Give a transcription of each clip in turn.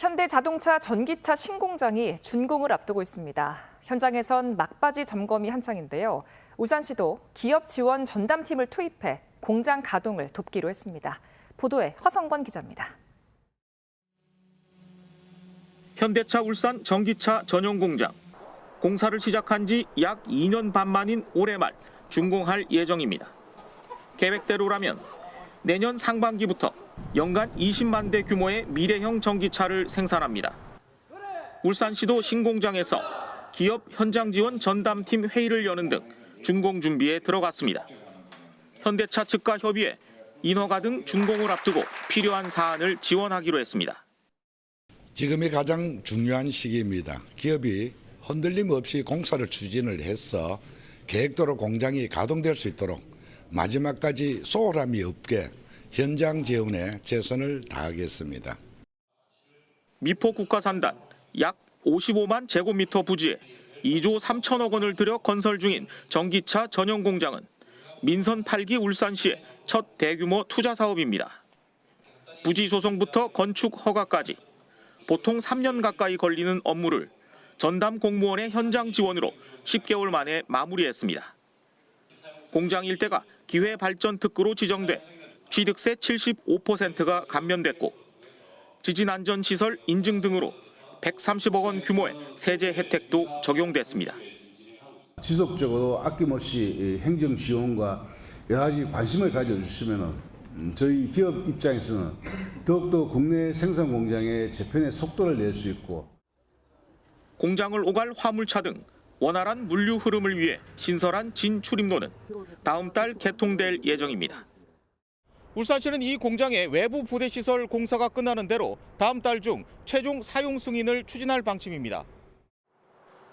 현대자동차 전기차 신공장이 준공을 앞두고 있습니다. 현장에선 막바지 점검이 한창인데요. 우산시도 기업 지원 전담팀을 투입해 공장 가동을 돕기로 했습니다. 보도에 허성권 기자입니다. 현대차 울산 전기차 전용 공장. 공사를 시작한 지 약 2년 반 만인 올해 말 준공할 예정입니다. 계획대로라면 내년 상반기부터 연간 20만 대 규모의 미래형 전기차를 생산합니다. 울산시도 신공장에서 기업 현장 지원 전담팀 회의를 여는 등 준공 준비에 들어갔습니다. 현대차 측과 협의해 인허가 등 준공을 앞두고 필요한 사안을 지원하기로 했습니다. 지금이 가장 중요한 시기입니다. 기업이 흔들림 없이 공사를 추진을 해서 계획대로 공장이 가동될 수 있도록 마지막까지 소홀함이 없게 현장 지원에 최선을 다하겠습니다. 미포 국가산단 약 55만 제곱미터 부지에 2조 3천억 원을 들여 건설 중인 전기차 전용 공장은 민선 8기 울산시의 첫 대규모 투자 사업입니다. 부지 조성부터 건축 허가까지 보통 3년 가까이 걸리는 업무를 전담 공무원의 현장 지원으로 10개월 만에 마무리했습니다. 공장 일대가 기회 발전 특구로 지정돼 취득세 75%가 감면됐고 지진 안전 시설 인증 등으로 130억 원 규모의 세제 혜택도 적용됐습니다. 지속적으로 아낌없이 이 행정 지원과 여러 가지 관심을 가져주시면 저희 기업 입장에서는 더욱더 국내 생산 공장의 재편의 속도를 낼 수 있고 공장을 오갈 화물차 등 원활한 물류 흐름을 위해 신설한 진출입로는 다음 달 개통될 예정입니다. 울산시는 이 공장의 외부 부대 시설 공사가 끝나는 대로 다음 달 중 최종 사용 승인을 추진할 방침입니다.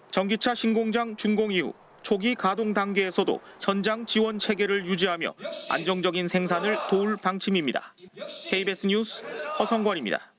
전기차 신공장 준공 이후 초기 가동 단계에서도 현장 지원 체계를 유지하며 안정적인 생산을 도울 방침입니다. KBS 뉴스 허성권입니다.